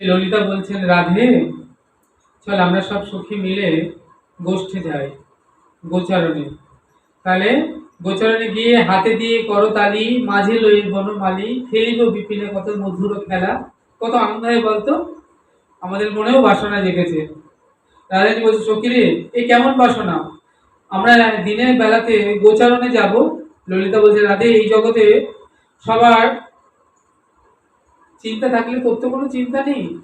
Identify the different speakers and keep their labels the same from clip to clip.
Speaker 1: ললিতা বলছেন, রাধে, চল আমরা সব সখী মিলে গোষ্ঠে যাই, গোচারণে। তাহলে গোচারণে গিয়ে হাতে দিয়ে করতালি মাঝে লই বনমালি খেলিব বিপিনে কত মধুর খেলা, কত আনন্দ হয় বলতো? আমাদের মনেও বাসনা জেগেছে। রাধারানী বলছে সখী রে এ কেমন বাসনা? আমরা দিনের বেলাতে গোচারণে যাব। ললিতা বলছে, রাধে, এই জগতে সবার চিন্তা থাকলে তোর তো কোনো চিন্তা নেই।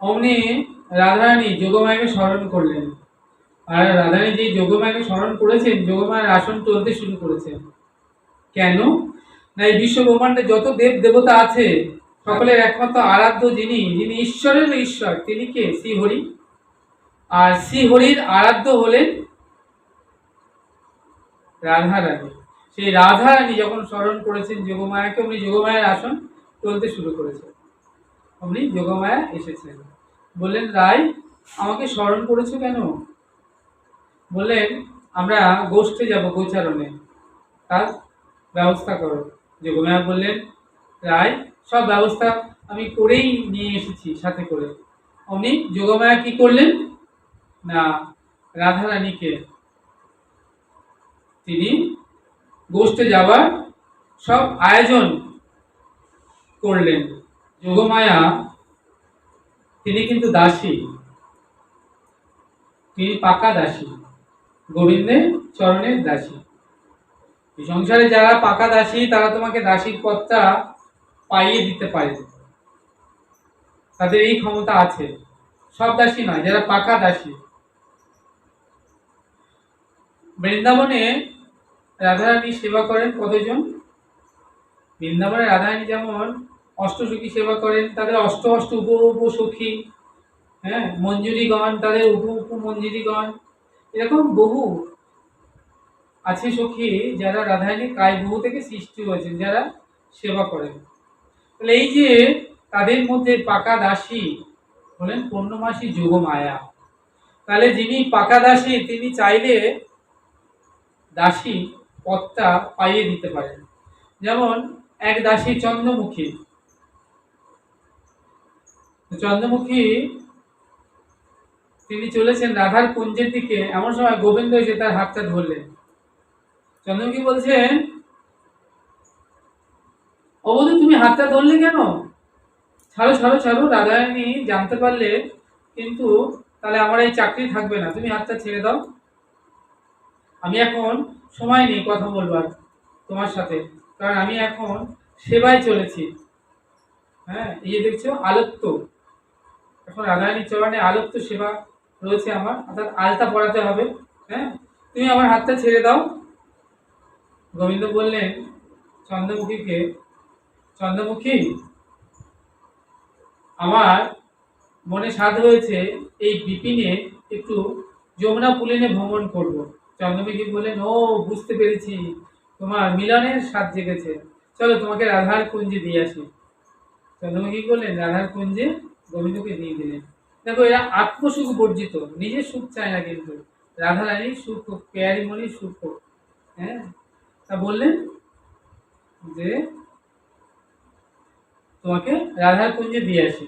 Speaker 1: অমনি রাধারানী যোগমায়াকে স্মরণ করলেন। আর রাধারানী যে যোগমায়াকে স্মরণ করেছেন, যোগমায়ের আসন চলতে শুরু করেছেন। কেন? না, এই বিশ্ব ব্রহ্মাণ্ডে যত দেব দেবতা আছে, সকলের একমাত্র আরাধ্য যিনি যিনি ঈশ্বরের ঈশ্বর, তিনি কে? শ্রীহরি। আর শ্রীহরির আরাধ্য হলেন রাধারানী। সেই রাধারানী যখন স্মরণ করেছেন যোগমায়াকে উনি যোগমায়ার আসন চলতে শুরু করেছেন। অমনি যোগমায়া এসেছেন বললেন, রায়, আমাকে স্মরণ করেছ কেন? বললেন, আমরা গোষ্ঠে যাব গোচারণে। তার ব্যবস্থা করো। যোগমায়া বললেন, রায়, সব ব্যবস্থা আমি করেই নিয়ে এসেছি সাথে করে। অমনি যোগমায়া কি করলেন? না, রাধারানীকে। তিনি গোষ্ঠে যাওয়ার সব আয়োজন করলেন। যোগমায়া, তিনি কিন্তু দাসী। তিনি পাকা দাসী গোবিন্দের চরণের দাসী। এই সংসারে যারা পাকা দাসী, তারা তোমাকে দাসীর পথটা পাইয়ে দিতে পারে। তাদের এই ক্ষমতা আছে। সব দাসী নয়, যারা পাকা দাসী। বৃন্দাবনে রাধারানী সেবা করেন কতজন? বৃন্দাবনে রাধারানী যেমন অষ্টসখী সেবা করেন, তাদের অষ্ট অষ্ট উপ উপ সখী হ্যাঁ মঞ্জুরিগণ, তাদের উপ উপ মঞ্জুরিগণ, এরকম বহু আছে সখী যারা কায় বহু থেকে সৃষ্টি হয়েছেন, যারা সেবা করেন। তাহলে এই যে তাদের মধ্যে পাকা দাসী হলেন পূর্ণমাসী যোগ মায়া তাহলে যিনি পাকা দাসী, তিনি চাইলে দাসী পথটা পাইয়ে দিতে পারেন। যেমন এক দাসী চন্দ্রমুখী চন্দ্রমুখী, তিনি চলেছেন রাধার কুঞ্জের দিকে। এমন সময় গোবিন্দ এসে তার হাতটা ধরলেন। চন্দ্রমুখী বলছেন অবধি তুমি হাতটা ধরলে কেন? ছাড়ো ছাড়ো ছাড়ো, রাধারানী জানতে পারলে কিন্তু তাহলে আমার এই চাকরি থাকবে না। তুমি হাতটা ছেড়ে দাও। আমি এখন সময় নেই কথা বলবার তোমার সাথে। কারণ আমি এখন সেবায় চলেছি। হ্যাঁ এই দেখছ, আলত্য। এখন রাধারানীর চরণে আলত্য সেবা রয়েছে আমার, অর্থাৎ আলতা পড়াতে হবে হ্যাঁ? তুমি আমার হাতটা ছেড়ে দাও। গোবিন্দ বললেন, চন্দ্রমুখীকে, চন্দ্রমুখী, আমার মনে সাধ হয়েছে এই বিপিনে একটু যমুনা পুলিনে ভ্রমণ করব। চন্দ্রমুখী বললেন, ও, বুঝতে পেরেছি, তোমার মিলনের স্বাদ জেগেছে। চলো তোমাকে রাধার কুঞ্জে দিয়ে আসি। চন্দ্রমুখী বললেন, রাধার কুঞ্জে গোবিন্দকে দিয়ে দিলেন দেখো, এরা আত্মসুখ বর্জিত। নিজের সুখ চায় না কিন্তু। রাধারানীর সুখ হোক পেয়ারিমণির সুখ হোক হ্যাঁ? তা বললেন যে, তোমাকে রাধার কুঞ্জে দিয়ে আসি।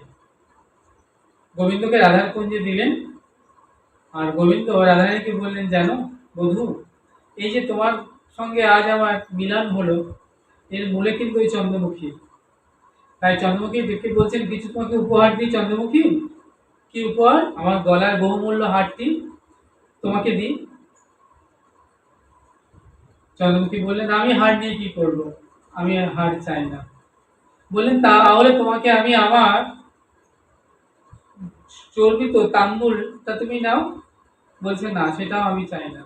Speaker 1: গোবিন্দকে রাধার কুঞ্জে দিলেন। আর গোবিন্দ রাধারানীকে বললেন, জানো, বধূ, এই যে তোমার সঙ্গে আজ আমার মিলন হলো, এর মূলে কিন্তু ওই চন্দ্রমুখী। তাই চন্দ্রমুখী দেখে বলছেন কিছু তোমাকে উপহার দিই চন্দ্রমুখী? কি উপহার? আমার গলার বহুমূল্য হারটি তোমাকে দিই। চন্দ্রমুখী বললেন, আমি হার নিয়ে কি করব? আমি হার চাই না। বললেন তাহলে তোমাকে আমি আমার চর্বিত তাম্বুলটা তুমি নাও? বলছে, না, সেটাও আমি চাই না।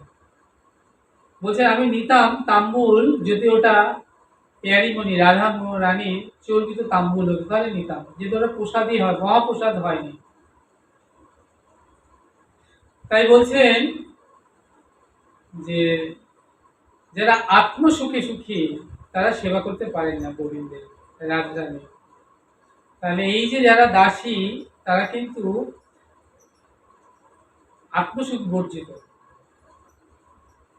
Speaker 1: বলছে, আমি নিতাম তাম্বুল যদি ওটা পেয়ারিমণি রাধা রানী চর্বিত তাম্বুল তাহলে নিতাম। যদি ওটা প্রসাদই হয়, মহাপ্রসাদ হয়নি। তাই বলছেন যে, যারা আত্মসুখে সুখী, তারা সেবা করতে পারেন না গোবিন্দের রাজধানী। তাহলে এই যে যারা দাসী, তারা কিন্তু আত্মসুখ বর্জিত।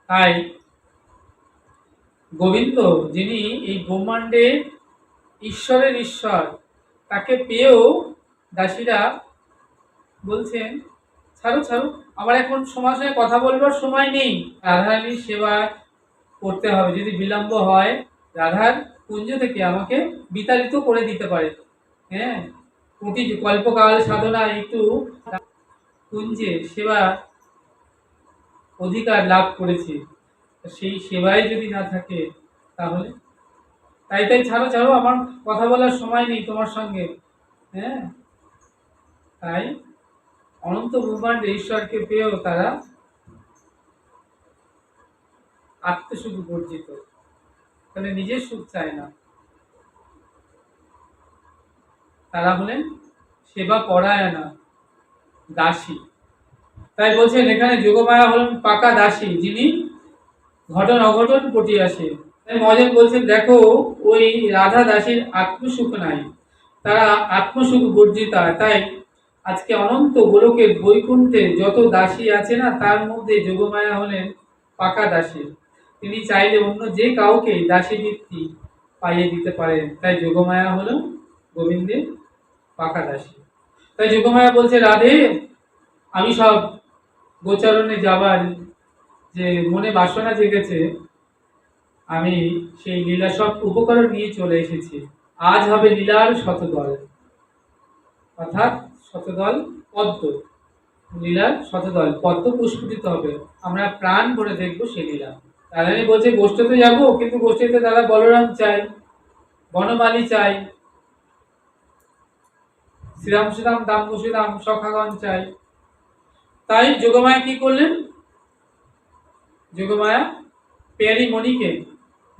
Speaker 1: তাই গোবিন্দ, যিনি এই ব্রহ্মাণ্ডে ঈশ্বরের ঈশ্বর, তাকে পেয়েও দাসীরা বলছেন, ছাড়ো ছাড়ো, আমার এখন সমাজ সঙ্গে কথা বলবার সময় নেই। রাধারানীর সেবা করতে হবে, যদি বিলম্ব হয়, রাধার কুঞ্জ থেকে আমাকে বিতাড়িত করে দিতে পারে। হ্যাঁ প্রতি কল্পকাল সাধনা, একটু কুঞ্জে সেবা অধিকার লাভ করেছি। সেই সেবায় যদি না থাকে, তাহলে? তাই তাই ছাড়ো ছাড়ো, আমার কথা বলার সময় নেই তোমার সঙ্গে। হ্যাঁ? তাই অনন্ত ব্রহ্মাণ্ডে ঈশ্বরকে পেয়েও তারা আত্মসুখ বর্জিত। তাহলে নিজের সুখ চায় না। তারা হলেন সেবা পরায়ণা দাসী। তাই বলছেন এখানে যোগমায়া হলেন পাকা দাসী, যিনি ঘটন, অঘটন পটিয়াছে তাই মহাজন বলছেন, দেখো, ওই রাধা দাসীর আত্মসুখ নাই। তারা আত্মসুখ বর্জিতা তাই আজকে অনন্ত গোলকের বৈকুণ্ঠে যত দাসী আছে না, তার মধ্যে যোগমায়া হলেন পাকা দাসী। তিনি চাইলে অন্য যে কাউকে দাসী বৃত্তি পাইয়ে দিতে পারেন। তাই যোগমায়া হলো গোবিন্দের পাকা দাসী। তাই যোগমায়া বলছে, রাধে, আমি সব গোচারণে যাবার যে মনে বাসনা জেগেছে, আমি সেই লীলা সব উপকরণ নিয়ে চলে এসেছি। আজ হবে লীলার শতদল। অর্থাৎ শতদল পদ্ম। লীলার শতদল, পদ্ম পুষ্পিত হবে। আমরা প্রাণ ভরে দেখব সেই লীলা। রাধারানী বলছে গোষ্ঠীতে যাব, কিন্তু গোষ্ঠীতে দাদা বলরাম চাই, বনমালী চাই, শ্রীরাম শ্রীরাম দাম শ্রীরাম সখাগণ চাই। তাই যোগমায়া কি করলেন? যোগমায়া পেয়ারি মণিকে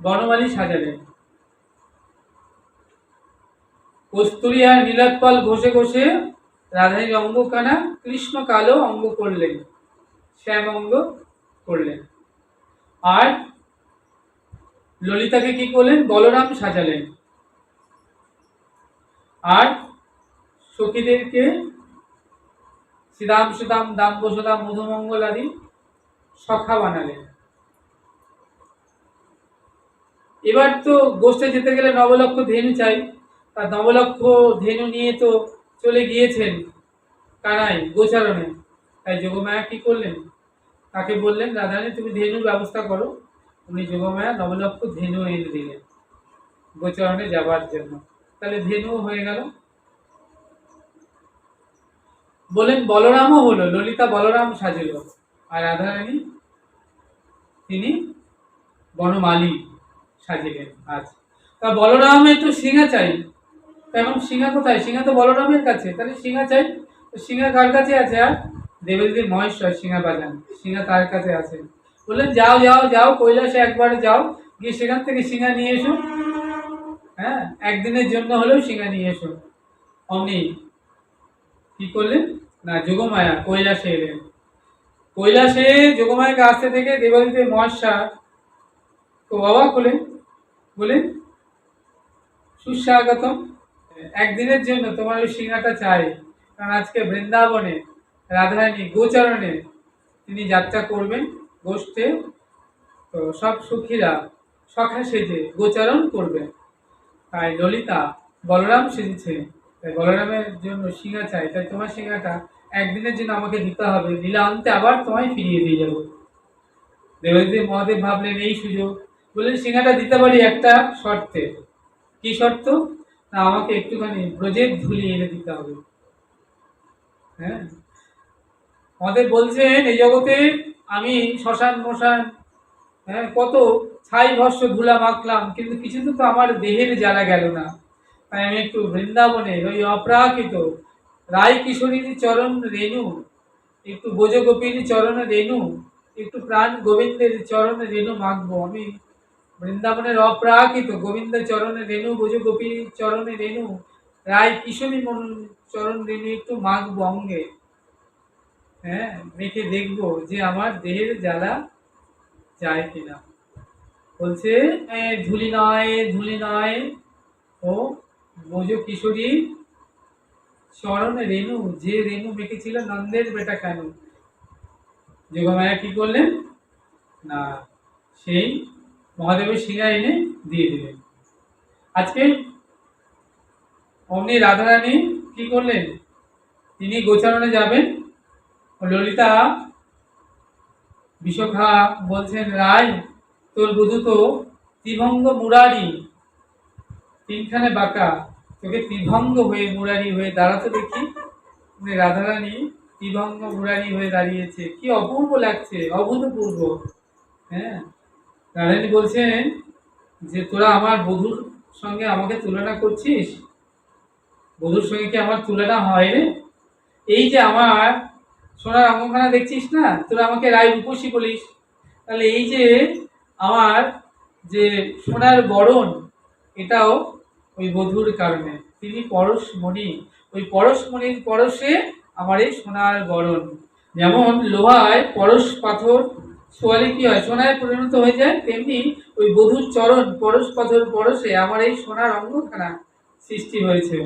Speaker 1: বনমালী সাজালেন। কস্তুরী আর ঘষে ঘষে রাধারীর অঙ্গখানা কৃষ্ণ কালো অঙ্গ করলেন, শ্যাম অঙ্গ করলেন। আর ললিতাকে কি করলেন? বলরাম সাজালেন। আর সখীদেরকে শ্রীরাম সুদাম, দাম বসুদাম, মধুমঙ্গল আদি সখা বানালেন এবার তো গোষ্ঠে যেতে গেলে নবলক্ষ ধেনু চাই। তার নবলক্ষ ধেনু নিয়ে তো চলে গিয়েছেন কানাই গোচারণে। তাই যোগমায়া কি করলেন? তাকে বললেন, রাধারানী, তুমি ধেনুর ব্যবস্থা করো। উনি যোগমায়া নবলক্ষ ধেনু এনে দিলেন গোচারণে যাবার জন্য। তাহলে ধেনু হয়ে গেল। বলেন, বলরামও হলো। ললিতা বলরাম সাজিল। আর রাধারানী তিনি বনমালী সাজিলেন আচ্ছা তা বলরামের তো সিংহা চাই। তা এখন সিংহা কোথায়? সিংহা তো বলরামের কাছে। তাহলে সিংহা চাই? সিংহা কার কাছে আছে আর? দেবদেবী মহেশ্বর, সিংহা বাজান। সিংহা তার কাছে আছে। বললেন, যাও যাও যাও, কৈলাসে একবার যাও। গিয়ে সেখান থেকে সিংহা নিয়ে এসো। হ্যাঁ একদিনের জন্য হলেও সিংহা নিয়ে এসো। অমনি কি করলেন? না, যোগমায়া কৈলাসে এলেন। কৈলাসে যোগমায়াকে আসতে থেকে দেবাদিদেব মহাশয় তো অবাক হলেন বলেন, সুস্বাগতম। একদিনের জন্য তোমার ওই সিংহাটা চাই। কারণ আজকে বৃন্দাবনে, রাধারানী গোচরণে তিনি যাত্রা করবেন, গোষ্ঠে। তো সব সুখীরা সখা সেজে গোচারণ করবেন। তাই ললিতা বলরাম সেজেছে। তাই বলরামের জন্য সিংহা চাই। তাই তোমার সিংহাটা একদিনের জন্য আমাকে দিতে হবে। লীলা আনতে আবার তোমায় ফিরিয়ে দিয়ে যাব। দেবদেব মহাদেব ভাবলেন, এই সুযোগ। বললেন, সিংহাটা দিতে পারি একটা শর্তে। কি শর্ত? না আমাকে একটুখানি ব্রজের ধুলি এনে দিতে হবে। হ্যাঁ? আমাদের বলছেন, এই জগতে আমি শ্মশান মশান হ্যাঁ কত ছাই ভস্য ধুলা মাখলাম, কিন্তু কিছু তো আমার দেহের জ্বালা গেল না। তাই আমি একটু বৃন্দাবনে ওই অপ্রাকৃত রায় কিশোরীর চরণ রেণু একটু বোজগোপীর চরণ রেণু একটু প্রাণ গোবিন্দের চরণে রেণু মাখবো আমি। বৃন্দাবনের অপ্রাকৃত গোবিন্দ চরণে রেণু বোঝ গোপীর চরণে রেণু রায় কিশোরী মন চরণ রেণু একটু মাখবো অঙ্গে। হ্যাঁ মেখে দেখব যে আমার দেহের জ্বালা যায় কিনা। বলছে "এ, ধুলি নয় ধুলি নয় ও বোঝ কিশোরী চরণ রেণু, যে রেণু মেখেছিল নন্দের বেটা কেন। যোগমায়া কি করলেন? না, সেই মহাদেবের সিংহা এনে দিয়ে দিলেন। আজকে অমনি রাধারানী কি করলেন? তিনি গোচারণে যাবেন। ললিতা বিশখা বলছেন, রায়, তোর বধূ তো ত্রিভঙ্গ মুরারি, তিনখানে বাঁকা। তোকে ত্রিভঙ্গ হয়ে মুরারি হয়ে দাঁড়াতে দেখি। মানে রাধারানী ত্রিভঙ্গ মুরারি হয়ে দাঁড়িয়েছে। কি অপূর্ব লাগছে, অভূতপূর্ব। হ্যাঁ? রাধারানী বলছেন যে, তোরা আমার বধুর সঙ্গে আমাকে তুলনা করছিস? বধুর সঙ্গে কি আমার তুলনা হয় রে? এই যে আমার সোনার অঙ্গখানা দেখছিস না? তোরা আমাকে রায় রূপসী বলিস। তাহলে এই যে আমার যে সোনার বরণ, এটাও ওই বধূর কারণে। তিনি পরশমণি ওই পরশমণির পরশে আমার এই সোনার বরণ যেমন লোহায় পরশ পাথর সোয়ালে কি হয়? সোনায় পরিণত হয়ে যায়, তেমনি ওই বধুর চরণ পরশ পাথর পরশে আমার এই সোনার অঙ্গখানা সৃষ্টি হয়েছে।